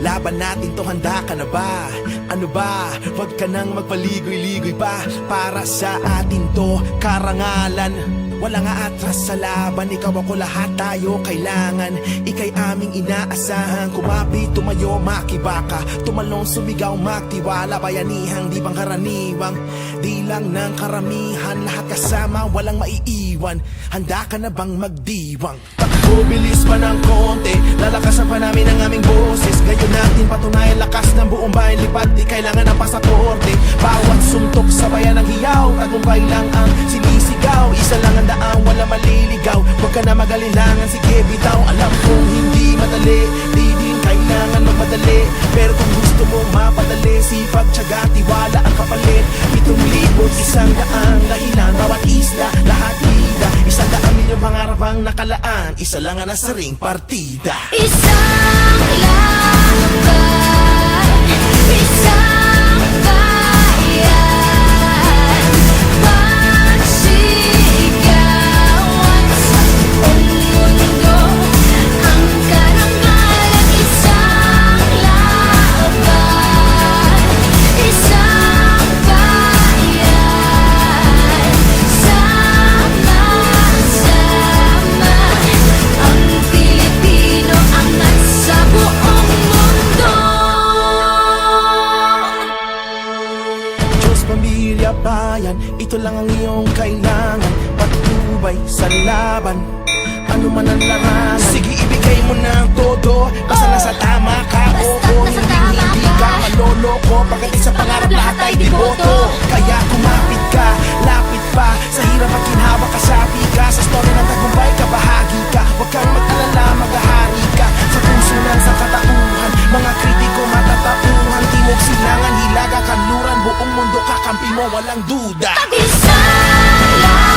Laban natin to handa ka na ba? Ano ba? Huwag ka nang magpaligoy-ligoy pa Para sa atin to. Karangalan Walang aatras sa laban. Ikaw ako lahat tayo kailangan. Ika'y aming inaasahan. Kumapit, tumayo, makibaka. Tumalong, sumigaw, magtiwala. Bayanihang di bang karaniwang Di lang ng karamihan. Lahat kasama, walang maiiwan. Handa ka na bang magdiwang? Takbo, bilis pa ng konti. Lalakasan pa namin ang aming boses. Ngayon natin patunayan lakas ng buong bayan. Lipat, di kailangan ng pasaporte. Bawat suntok sa bayan ng hiyaw. Tagumpay lang ang sinisigaw. Isa lang ang daan, wala maliligaw. Huwag ka na mag-alilangan, sige bitaw Alam kong hindi madali. Di din kailangan magmadali. Pero kung gusto mo mapadali Sipag, tiyaga, tiwala ang kapalit. Pitong libot, isang daang dahilan. Bawat isla, pangarap ang nakalaan. Isa lang ang nasa ring partida. Isang pamilya, bayan Ito lang ang iyong kailangan. Patnubay sa laban. Ano man ang larangan Sige, ibigay mo na ang todo. Basta nasa tama ka, Basta't oo nasa Hindi, tama hindi ka. ka. maloloko. Pagdating sa pangarap lahat ay diboto Kaya kumapit ka, lapit pa. Sa hirap at kinhawa ka sa ka. Sa story ng tagumpay ka, bahagi ka. Huwag kang mag-alala, maghahari ka. Sa puso ng sa katauhan Mga kritiko matatauhan. Timog silangan, kakampi mo, walang duda. Isang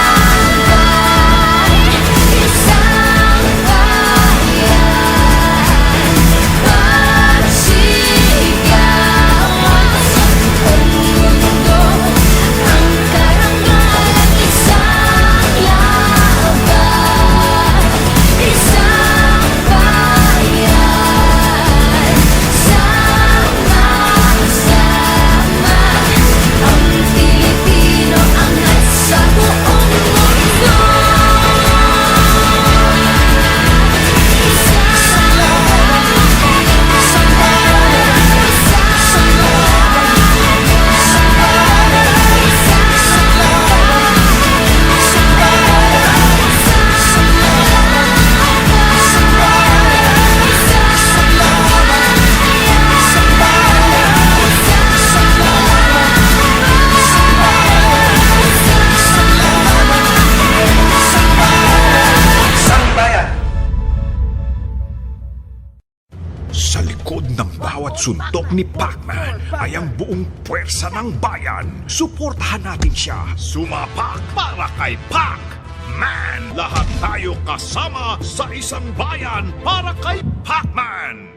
suntok ni Pacman ay ang buong puwersa ng bayan. Suportahan natin siya. Sumapak para kay Pac! Man! Lahat tayo kasama sa isang bayan para kay Pacman!